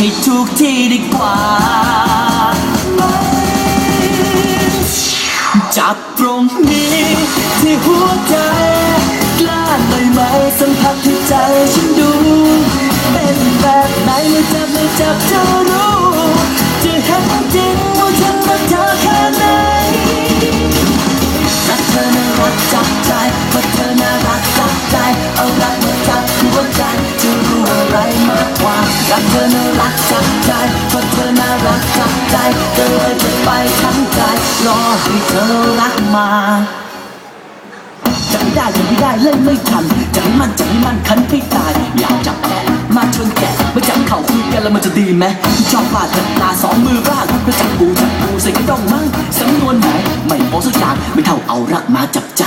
ให้ถูกที่ดีกว่าไหมจับตรงนี้ที่หัวใจ กล้าเลยไหมสัมผัสที่ใจฉันดู รักเธอน่ารักจับใจเพราะเธอน่ารักจับใจก็เลยจะไปทั้งใจรอให้เธอรักมาจะไม่ได้จะไม่ได้เล่นไม่ทันจะให้มันจะให้มันคันให้ตายอยากจับแกมาชวนแกะมาจับเข่าคุยกันแล้วมันจะดีไหมชอบฟาดกันตาสองมือบ้างก็จับกูจับกูใส่กระดองมั่งสำนวนไหนไม่โป๊สักอย่างไม่เท่าเอารักมาจับใจ